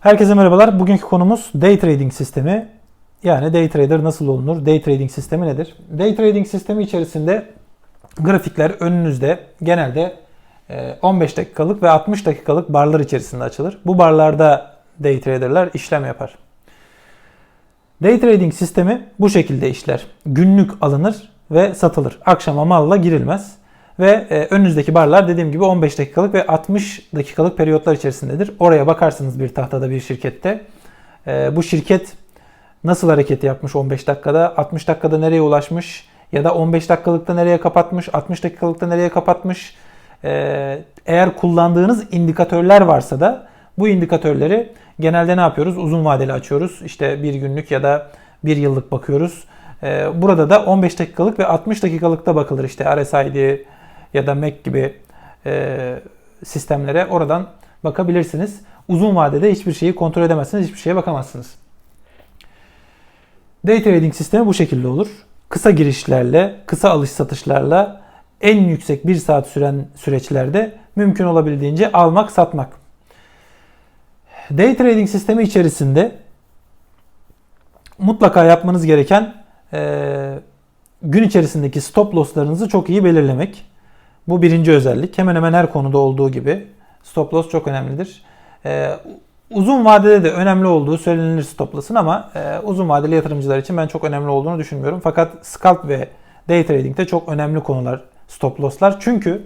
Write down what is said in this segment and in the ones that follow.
Herkese merhabalar. Bugünkü konumuz day trading sistemi. Yani day trader nasıl olunur? Day trading sistemi nedir? Day trading sistemi içerisinde grafikler önünüzde genelde e, 15 dakikalık ve 60 dakikalık barlar içerisinde açılır. Bu barlarda day traderlar işlem yapar. Day trading sistemi bu şekilde işler. Günlük alınır ve satılır. Akşama malla girilmez. Ve e, önünüzdeki barlar dediğim gibi 15 dakikalık ve 60 dakikalık periyotlar içerisindedir. Oraya bakarsınız bir tahtada bir şirkette. E, bu şirket nasıl hareket yapmış 15 dakikada, 60 dakikada nereye ulaşmış ya da 15 dakikalıkta nereye kapatmış, 60 dakikalıkta nereye kapatmış. E, eğer kullandığınız indikatörler varsa da bu indikatörleri genelde ne yapıyoruz? Uzun vadeli açıyoruz. İşte bir günlük ya da bir yıllık bakıyoruz. E, burada da 15 dakikalık ve 60 dakikalıkta bakılır. İşte RSI'di, ya da Mac gibi e, sistemlere oradan bakabilirsiniz. Uzun vadede hiçbir şeyi kontrol edemezsiniz, hiçbir şeye bakamazsınız. Day trading sistemi bu şekilde olur. Kısa girişlerle, kısa alış satışlarla en yüksek bir saat süren süreçlerde mümkün olabildiğince almak, satmak. Day trading sistemi içerisinde mutlaka yapmanız gereken e, gün içerisindeki stop losslarınızı çok iyi belirlemek. Bu birinci özellik. Hemen hemen her konuda olduğu gibi stop loss çok önemlidir. Ee, uzun vadede de önemli olduğu söylenir stop loss'ın ama e, uzun vadeli yatırımcılar için ben çok önemli olduğunu düşünmüyorum. Fakat scalp ve day trading'de çok önemli konular stop loss'lar. Çünkü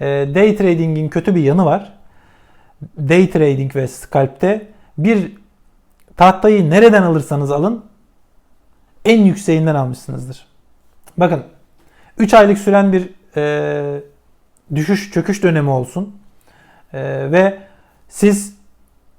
e, day trading'in kötü bir yanı var. Day trading ve scalp'te bir tahtayı nereden alırsanız alın en yükseğinden almışsınızdır. Bakın 3 aylık süren bir e, düşüş çöküş dönemi olsun e, ve siz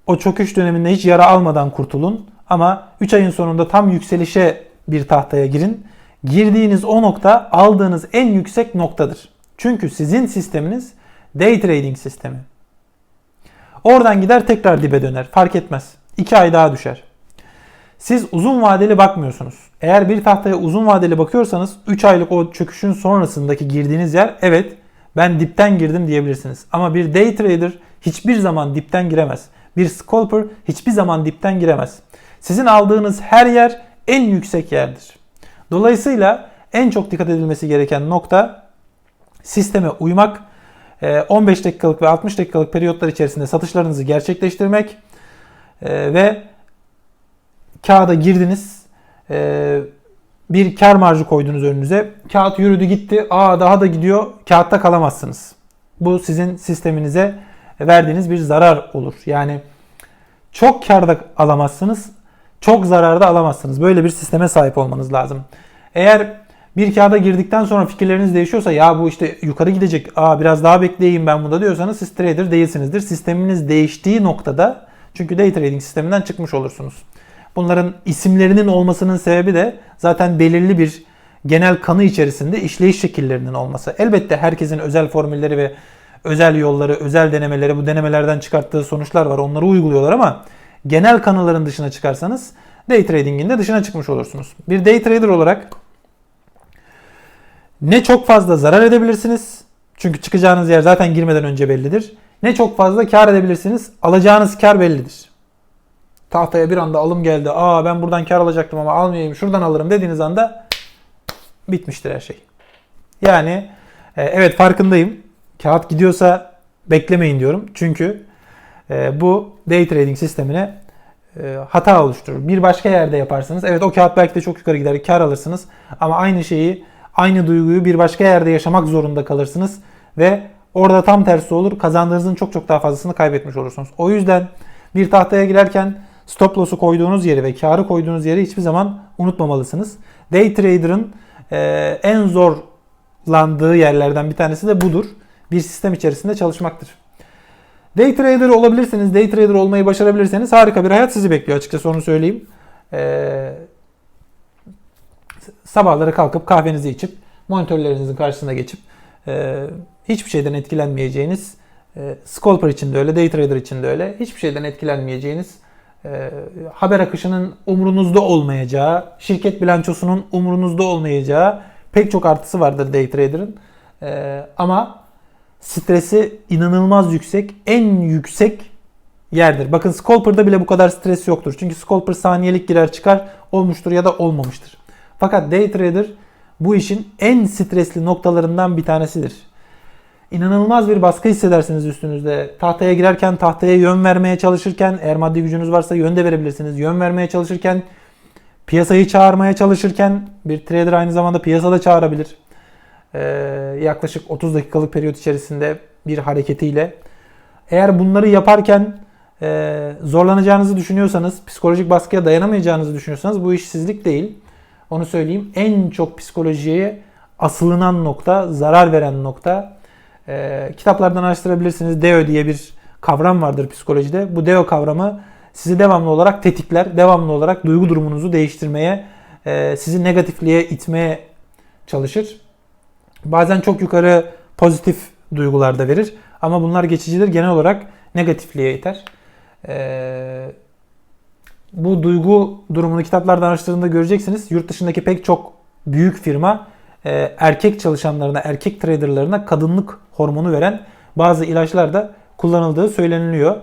o çöküş döneminde hiç yara almadan kurtulun ama 3 ayın sonunda tam yükselişe bir tahtaya girin. Girdiğiniz o nokta aldığınız en yüksek noktadır. Çünkü sizin sisteminiz day trading sistemi. Oradan gider tekrar dibe döner. Fark etmez. 2 ay daha düşer. Siz uzun vadeli bakmıyorsunuz. Eğer bir tahtaya uzun vadeli bakıyorsanız 3 aylık o çöküşün sonrasındaki girdiğiniz yer evet ben dipten girdim diyebilirsiniz. Ama bir day trader hiçbir zaman dipten giremez. Bir scalper hiçbir zaman dipten giremez. Sizin aldığınız her yer en yüksek yerdir. Dolayısıyla en çok dikkat edilmesi gereken nokta sisteme uymak, 15 e, dakikalık ve 60 dakikalık periyotlar içerisinde satışlarınızı gerçekleştirmek e, ve kağıda girdiniz. E, bir kar marjı koydunuz önünüze. Kağıt yürüdü gitti. Aa daha da gidiyor. Kağıtta kalamazsınız. Bu sizin sisteminize verdiğiniz bir zarar olur. Yani çok karda alamazsınız. Çok zararda alamazsınız. Böyle bir sisteme sahip olmanız lazım. Eğer bir kağıda girdikten sonra fikirleriniz değişiyorsa ya bu işte yukarı gidecek aa biraz daha bekleyeyim ben bunda diyorsanız siz trader değilsinizdir. Sisteminiz değiştiği noktada çünkü day trading sisteminden çıkmış olursunuz. Bunların isimlerinin olmasının sebebi de zaten belirli bir genel kanı içerisinde işleyiş şekillerinin olması. Elbette herkesin özel formülleri ve özel yolları, özel denemeleri, bu denemelerden çıkarttığı sonuçlar var. Onları uyguluyorlar ama genel kanıların dışına çıkarsanız day trading'in de dışına çıkmış olursunuz. Bir day trader olarak ne çok fazla zarar edebilirsiniz. Çünkü çıkacağınız yer zaten girmeden önce bellidir. Ne çok fazla kar edebilirsiniz. Alacağınız kar bellidir tahtaya bir anda alım geldi. Aa ben buradan kar alacaktım ama almayayım şuradan alırım dediğiniz anda bitmiştir her şey. Yani e, evet farkındayım. Kağıt gidiyorsa beklemeyin diyorum. Çünkü e, bu day trading sistemine e, hata oluşturur. Bir başka yerde yaparsanız evet o kağıt belki de çok yukarı gider kar alırsınız ama aynı şeyi aynı duyguyu bir başka yerde yaşamak zorunda kalırsınız ve orada tam tersi olur. Kazandığınızın çok çok daha fazlasını kaybetmiş olursunuz. O yüzden bir tahtaya girerken Stop loss'u koyduğunuz yeri ve karı koyduğunuz yeri hiçbir zaman unutmamalısınız. Day trader'ın e, en zorlandığı yerlerden bir tanesi de budur. Bir sistem içerisinde çalışmaktır. Day trader olabilirsiniz, day trader olmayı başarabilirseniz harika bir hayat sizi bekliyor açıkçası onu söyleyeyim. Ee, sabahları kalkıp kahvenizi içip monitörlerinizin karşısına geçip e, hiçbir şeyden etkilenmeyeceğiniz e, scalper için de öyle, day trader için de öyle hiçbir şeyden etkilenmeyeceğiniz e, haber akışının umrunuzda olmayacağı, şirket bilançosunun umrunuzda olmayacağı pek çok artısı vardır day trader'ın. E, ama stresi inanılmaz yüksek, en yüksek yerdir. Bakın Scalper'da bile bu kadar stres yoktur. Çünkü Scalper saniyelik girer çıkar olmuştur ya da olmamıştır. Fakat Day Trader bu işin en stresli noktalarından bir tanesidir. İnanılmaz bir baskı hissedersiniz üstünüzde. Tahtaya girerken tahtaya yön vermeye çalışırken eğer maddi gücünüz varsa yön de verebilirsiniz. Yön vermeye çalışırken piyasayı çağırmaya çalışırken bir trader aynı zamanda piyasada çağırabilir. Ee, yaklaşık 30 dakikalık periyot içerisinde bir hareketiyle. Eğer bunları yaparken e, zorlanacağınızı düşünüyorsanız, psikolojik baskıya dayanamayacağınızı düşünüyorsanız bu iş sizlik değil. Onu söyleyeyim. En çok psikolojiye asılınan nokta, zarar veren nokta. E, kitaplardan araştırabilirsiniz. DEO diye bir kavram vardır psikolojide. Bu DEO kavramı sizi devamlı olarak tetikler, devamlı olarak duygu durumunuzu değiştirmeye, e, sizi negatifliğe itmeye çalışır. Bazen çok yukarı pozitif duygular da verir. Ama bunlar geçicidir. Genel olarak negatifliğe iter. Ee, bu duygu durumunu kitaplardan araştırdığında göreceksiniz. Yurt dışındaki pek çok büyük firma e, erkek çalışanlarına, erkek traderlarına kadınlık hormonu veren bazı ilaçlar da kullanıldığı söyleniliyor.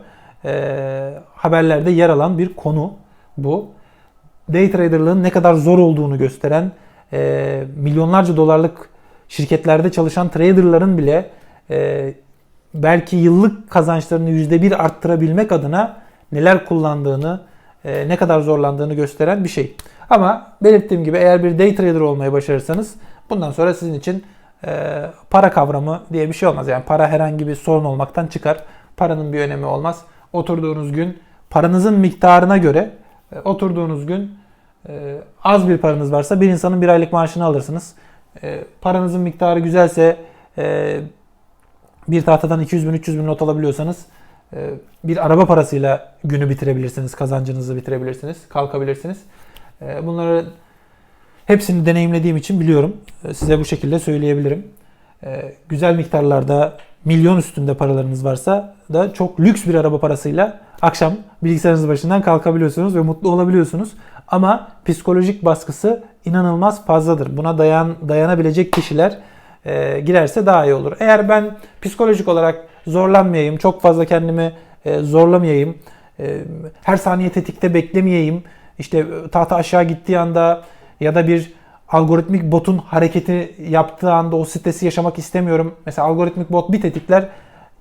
E, haberlerde yer alan bir konu bu. Day traderlığın ne kadar zor olduğunu gösteren, e, milyonlarca dolarlık şirketlerde çalışan traderların bile e, belki yıllık kazançlarını %1 arttırabilmek adına neler kullandığını, e, ne kadar zorlandığını gösteren bir şey. Ama belirttiğim gibi eğer bir day trader olmayı başarırsanız bundan sonra sizin için e, para kavramı diye bir şey olmaz. Yani para herhangi bir sorun olmaktan çıkar. Paranın bir önemi olmaz. Oturduğunuz gün paranızın miktarına göre e, oturduğunuz gün e, az bir paranız varsa bir insanın bir aylık maaşını alırsınız. E, paranızın miktarı güzelse e, bir tahtadan 200 bin 300 bin not alabiliyorsanız e, bir araba parasıyla günü bitirebilirsiniz, kazancınızı bitirebilirsiniz, kalkabilirsiniz. E, bunları hepsini deneyimlediğim için biliyorum. E, size bu şekilde söyleyebilirim. E, güzel miktarlarda milyon üstünde paralarınız varsa da çok lüks bir araba parasıyla akşam bilgisayarınız başından kalkabiliyorsunuz ve mutlu olabiliyorsunuz. Ama psikolojik baskısı inanılmaz fazladır. Buna dayan dayanabilecek kişiler e, girerse daha iyi olur. Eğer ben psikolojik olarak zorlanmayayım, çok fazla kendimi e, zorlamayayım, e, her saniye tetikte beklemeyeyim, işte tahta aşağı gittiği anda ya da bir algoritmik botun hareketi yaptığı anda o stresi yaşamak istemiyorum. Mesela algoritmik bot bir tetikler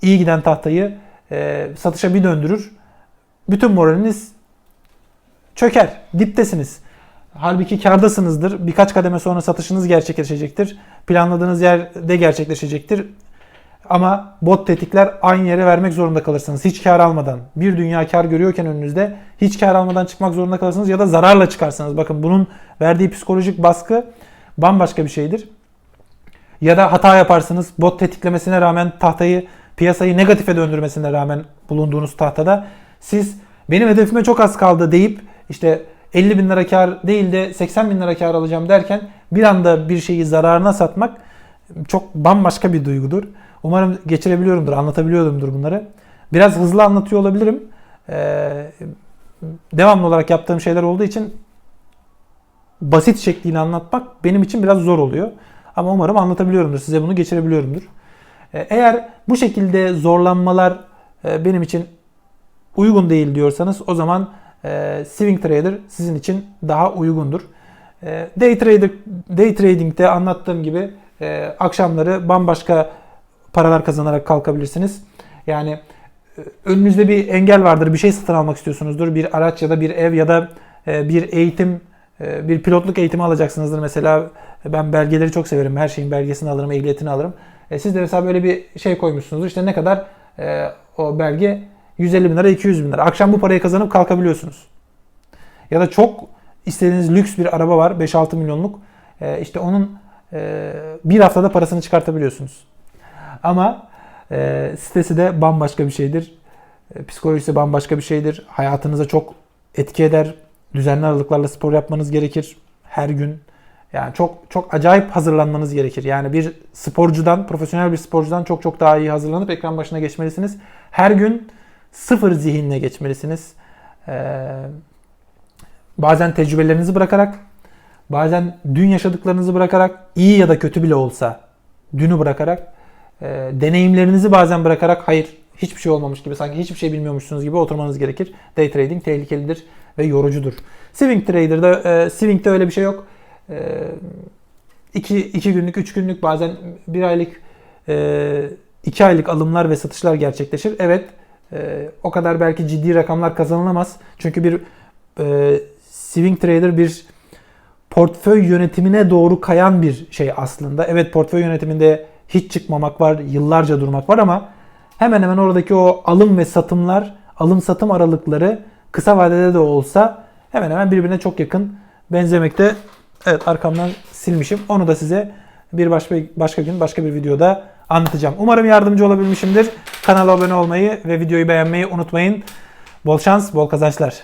iyi giden tahtayı e, satışa bir döndürür. Bütün moraliniz çöker. Diptesiniz. Halbuki kardasınızdır. Birkaç kademe sonra satışınız gerçekleşecektir. Planladığınız yerde gerçekleşecektir. Ama bot tetikler aynı yere vermek zorunda kalırsınız. Hiç kar almadan. Bir dünya kar görüyorken önünüzde hiç kar almadan çıkmak zorunda kalırsınız ya da zararla çıkarsınız. Bakın bunun verdiği psikolojik baskı bambaşka bir şeydir. Ya da hata yaparsınız. Bot tetiklemesine rağmen tahtayı piyasayı negatife döndürmesine rağmen bulunduğunuz tahtada siz benim hedefime çok az kaldı deyip işte 50 bin lira kar değil de 80 bin lira kar alacağım derken bir anda bir şeyi zararına satmak çok bambaşka bir duygudur. Umarım geçirebiliyorumdur, anlatabiliyorumdur bunları. Biraz hızlı anlatıyor olabilirim. Ee, devamlı olarak yaptığım şeyler olduğu için basit şekliyle anlatmak benim için biraz zor oluyor. Ama umarım anlatabiliyorumdur, size bunu geçirebiliyorumdur. Ee, eğer bu şekilde zorlanmalar e, benim için uygun değil diyorsanız o zaman e, swing trader sizin için daha uygundur. E, day trader day trading'de anlattığım gibi e, akşamları bambaşka paralar kazanarak kalkabilirsiniz. Yani e, önünüzde bir engel vardır. Bir şey satın almak istiyorsunuzdur. Bir araç ya da bir ev ya da e, bir eğitim e, bir pilotluk eğitimi alacaksınızdır. Mesela ben belgeleri çok severim. Her şeyin belgesini alırım, ehliyetini alırım. Siz de mesela böyle bir şey koymuşsunuzdur. İşte ne kadar o belge 150 bin lira, 200 bin lira. Akşam bu parayı kazanıp kalkabiliyorsunuz. Ya da çok istediğiniz lüks bir araba var. 5-6 milyonluk. İşte onun bir haftada parasını çıkartabiliyorsunuz. Ama e, sitesi de bambaşka bir şeydir. E, psikolojisi bambaşka bir şeydir. Hayatınıza çok etki eder. Düzenli aralıklarla spor yapmanız gerekir. Her gün. Yani çok çok acayip hazırlanmanız gerekir. Yani bir sporcudan, profesyonel bir sporcudan çok çok daha iyi hazırlanıp ekran başına geçmelisiniz. Her gün sıfır zihinle geçmelisiniz. Ee, bazen tecrübelerinizi bırakarak, bazen dün yaşadıklarınızı bırakarak, iyi ya da kötü bile olsa dünü bırakarak, e, deneyimlerinizi bazen bırakarak, hayır hiçbir şey olmamış gibi sanki hiçbir şey bilmiyormuşsunuz gibi oturmanız gerekir. Day trading tehlikelidir ve yorucudur. Swing trader'da e, swing'de öyle bir şey yok. E, 2 2 günlük, 3 günlük bazen 1 aylık 2 aylık alımlar ve satışlar gerçekleşir. Evet e, o kadar belki ciddi rakamlar kazanılamaz. Çünkü bir e, swing trader bir portföy yönetimine doğru kayan bir şey aslında. Evet portföy yönetiminde hiç çıkmamak var, yıllarca durmak var ama hemen hemen oradaki o alım ve satımlar, alım satım aralıkları kısa vadede de olsa hemen hemen birbirine çok yakın benzemekte. Evet arkamdan silmişim. Onu da size bir başka başka gün başka bir videoda anlatacağım. Umarım yardımcı olabilmişimdir. Kanala abone olmayı ve videoyu beğenmeyi unutmayın. Bol şans, bol kazançlar.